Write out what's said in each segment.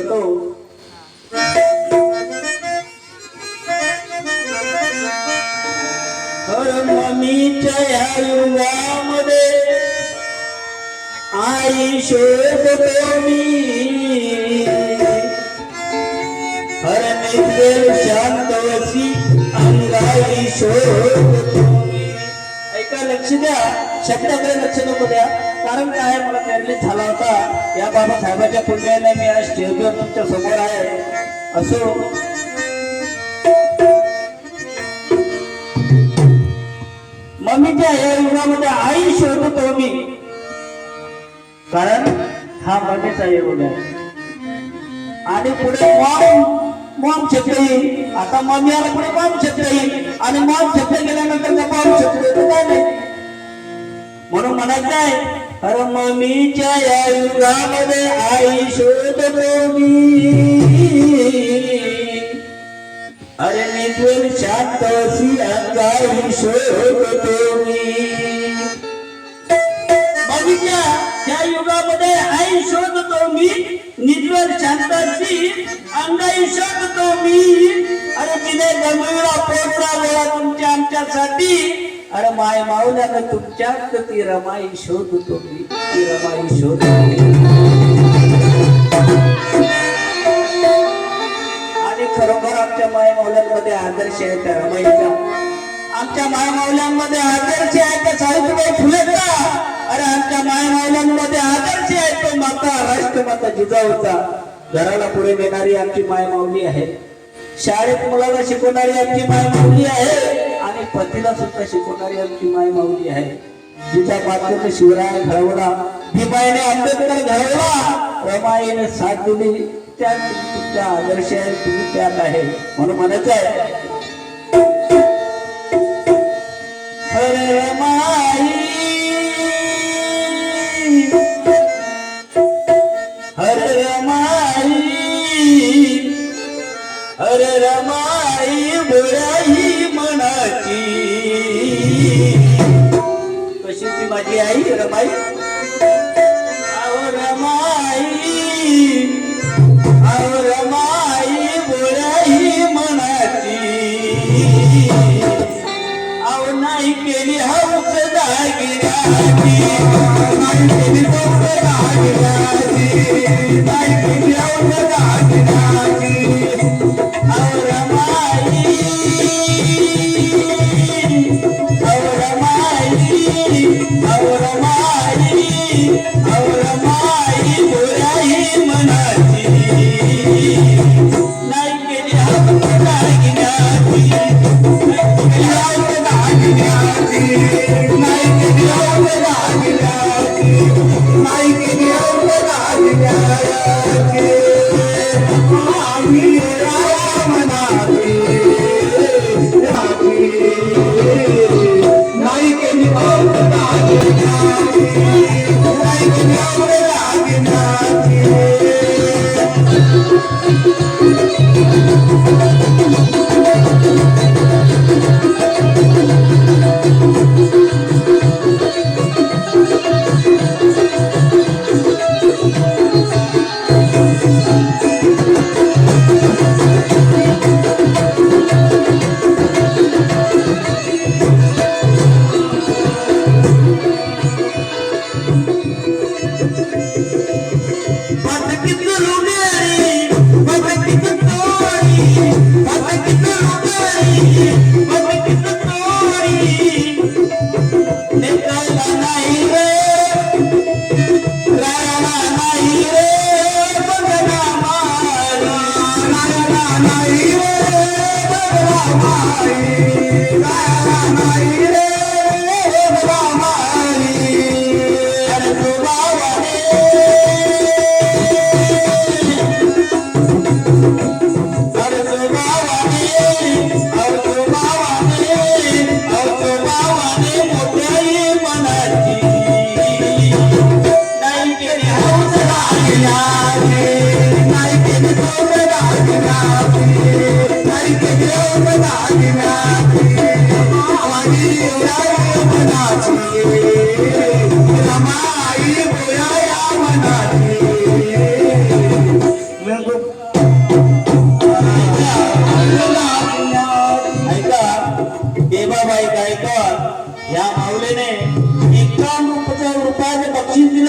सादर करतो हर ममीच्या या युगामध्ये आई शोधतो मी। हर निद्रेल शांतवसी अंगाई शोधतो मी ऐका लक्ष द्या शब्दाकडे लक्ष नको द्या. कारण काय मला पॅरलिस झाला होता. या बाबासाहेबाच्या पुण्याला मी आज स्टेजवर तुमच्यासमोर आहे. असो. मम्मीच्या या युगामध्ये आई शोधतो मी. कारण हा मम्मीचा योग आहे. आणि पुढे मॉम मॉम छत्र. येईल आता मम्मी आला पुढे मॉम छत्र. येईल आणि मॉम छत्र गेल्यानंतर त्या मॉम छत्र येतो काय नाही? म्हणून म्हणत आहे अरे मीच्या या युगामध्ये आई शोधतो मी अरे निद्वेल शांत अशी अंगाई शोधतो मी बघितल्या त्या युगामध्ये आई शोधतो मी निद्वेल शांताची अंगाई शोधतो मी अरे तिने गंभीरा पोचला वेळा तुमच्या आमच्यासाठी अरे माय माऊल्यानं तुमच्यात ती रमाई शोधतो मी. ती रमाई शोधतो आणि खरोखर आमच्या माय माऊल्यांमध्ये आदर्श आहे त्या रमाईचा. आमच्या माय माऊल्यांमध्ये आदर्श आहे त्या सावित्रीबाई फुलेचा. अरे आमच्या माय माऊल्यांमध्ये आदर्श आहे तो माता राष्ट्रमाता जिजाऊचा. घराला पुढे नेणारी आमची माय माऊली आहे. शाळेत मुलाला शिकवणारी आमची माय माऊली आहे. पतीला सुद्धा शिकवणारी आमची माय माऊली आहे. जिचा पात्र शिवराय घडवला भीमाईने आंबेडकर घडवला रमाईने साथ दिली त्या तुमच्या आदर्श आहे तुम्ही त्यात आहे. म्हणून म्हणायचं आहे. हरे रमाई. हरे रमाई. हरे रमाई बोराई. मनाची कशी ती माझी आई रमाई? अहो रमाई अहो रमाई बोराई मनाची. अहो नाही केली हौस दागिन्याची. नाही केली हौस दागिन्याची. नाही केली हौस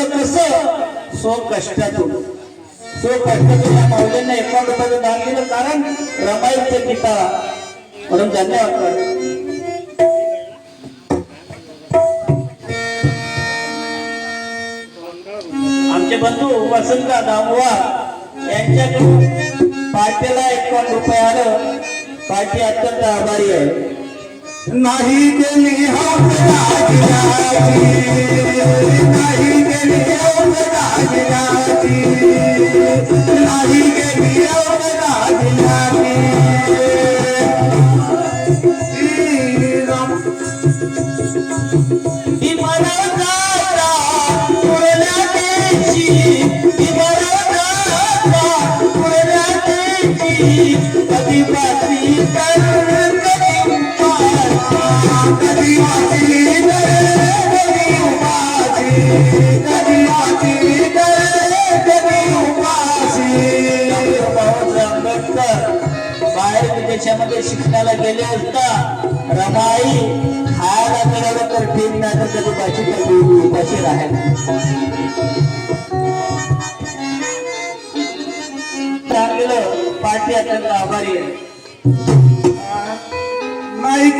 सो कष्टातून. सो कष्टातून या माऊलींना एका रुपयाचं दान दिलं कारण रमाईचे पिता. म्हणून धन्यवाद आमचे बंधू वसंत दामवा यांच्याकडून पार्टीला एकावन्न रुपये आलं. पार्टी अत्यंत आभारी आहे. नाही गेली हौस नाही बाहेर विदेशामध्ये शिकण्याला गेले असता रमाई खायला मिळालं तर ठीक नाही तर बाची कधी उपाशी चांगलं पाठी अत्यंत आभारी आहे नाही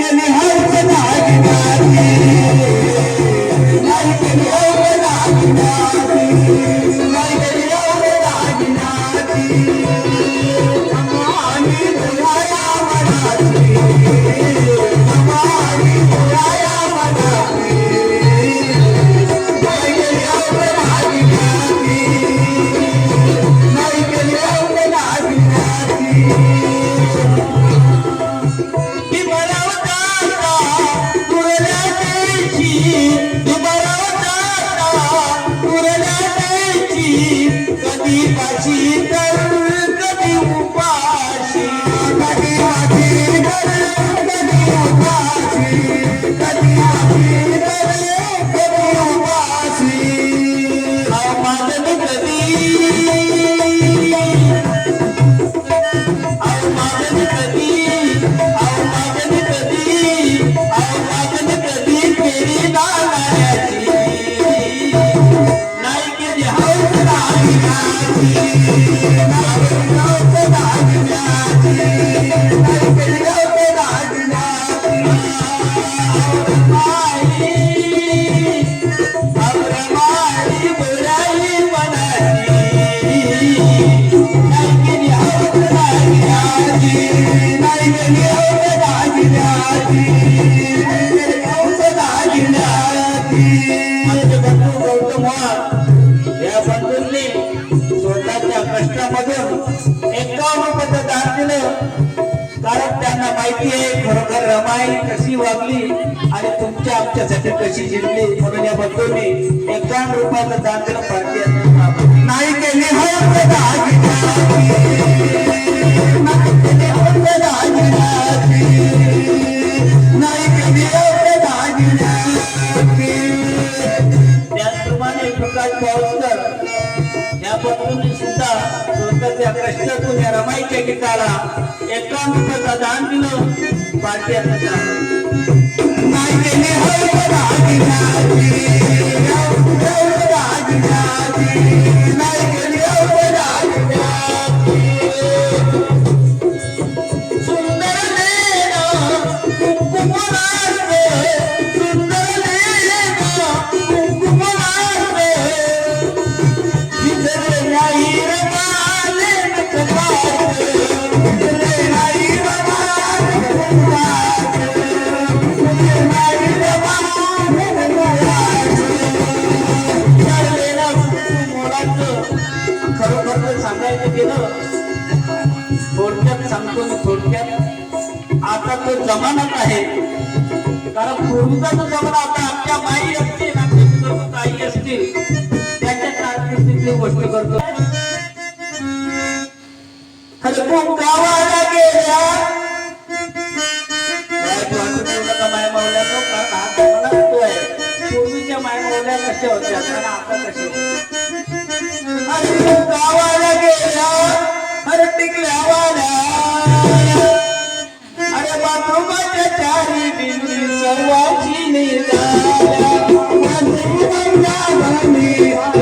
स्वतःच्या एकावन्न रुपयाचं दान दिलं कारण त्यांना माहिती आहे खरोखर रमाई कशी वागली आणि तुमच्या आमच्यासाठी कशी जिंकली म्हणून या बंधूंनी एकावन्न रुपयाचं दान दिलं पार्टी नाही केली हो, हौस त्या कष्टातून या रमाईच्या गीताला एकावन्न दान दिलं पार्टी अत्यंत नाही केले हौस जमानाच आहे. कारण पूर्वीचा जो जमाना आता आपल्या माई असतील आपल्या ताई असतील त्याच्या कारकिर्दीतली गोष्ट करतो. हरकून गावाला गेल्या हा पूर्वीच्या माय कशा होत्या? आणि आता कशा i Thank you.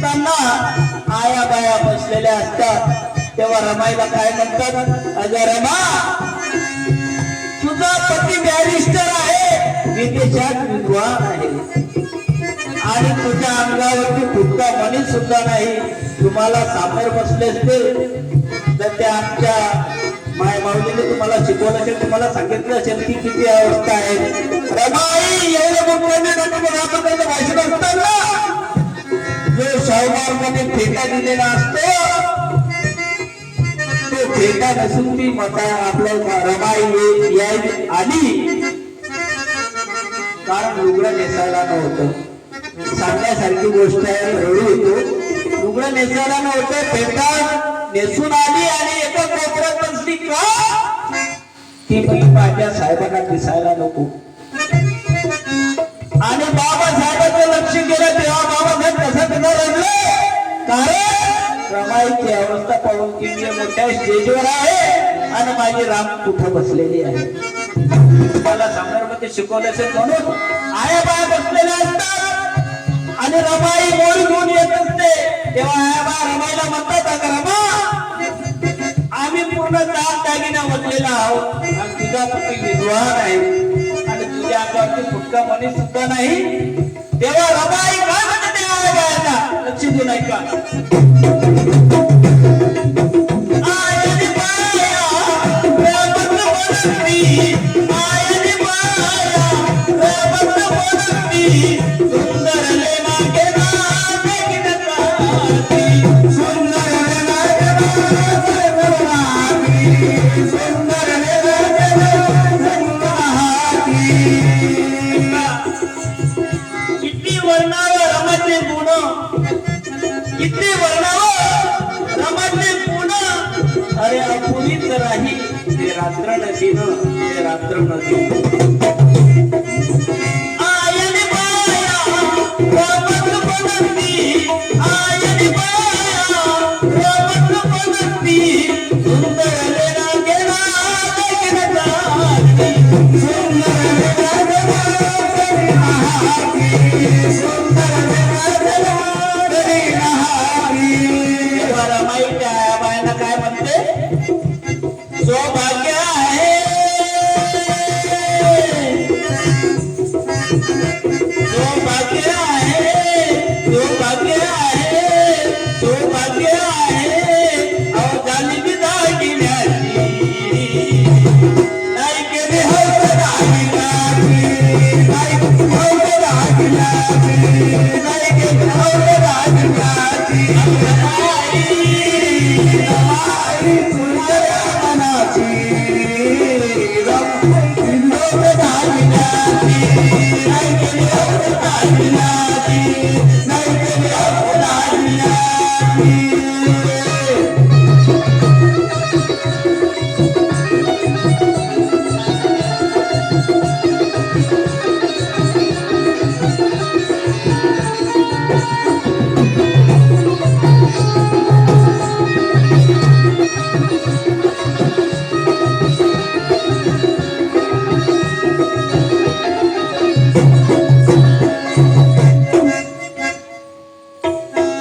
असताना आया बाया बसलेल्या असतात. तेव्हा रमाईला काय म्हणतात? अगं रमा तुझा पती बॅरिस्टर आहे. विदेशात विद्वान आहे. आणि तुझ्या अंगावरती फुटका मणी सुद्धा नाही. तुम्हाला सामोर बसले असते तर त्या आमच्या माय माऊलीने तुम्हाला शिकवलं असेल तुम्हाला सांगितलं असेल की किती अवस्था आहे. रमाई एवढं मोठ्याने भाषण असताना जो मध्ये फेटा दिलेला असतो. तो फेटा नसून ती मता आपल्या रमाई यायची आली. कारण लुगडं नेसायला नव्हतं. सांगण्यासारखी गोष्ट आहे रडू येतो. लुगडं नेसायला नव्हतं फेटा नेसून आली आणि एका कोपऱ्यात बसली. का? ती बाई माझ्या साहेबांना दिसायला नको. आणि बाबासाहेबांचं लक्ष गेलं तेव्हा बाबासाहेब कसं कसं रडले कारण रमाईची अवस्था पाहून की मी मोठ्या स्टेजवर आहे आणि माझी राम कुठं बसलेली आहे? मला संदर्भात शिकवलं असेल म्हणून? आया बाया बसलेल्या असतात आणि रमाई मोडी घेऊन येत असते. तेव्हा आया बाया रमाईला म्हणतात अगं रमा आम्ही पूर्ण दाग दागिना बसलेला आहोत. आणि तुझा पती विद्वान आहे. आणि तुझ्या अंगावरती फुटका मनी सुद्धा नाही. तेव्हा रमाई काय लक्ष देऊन सौभाग्य आहे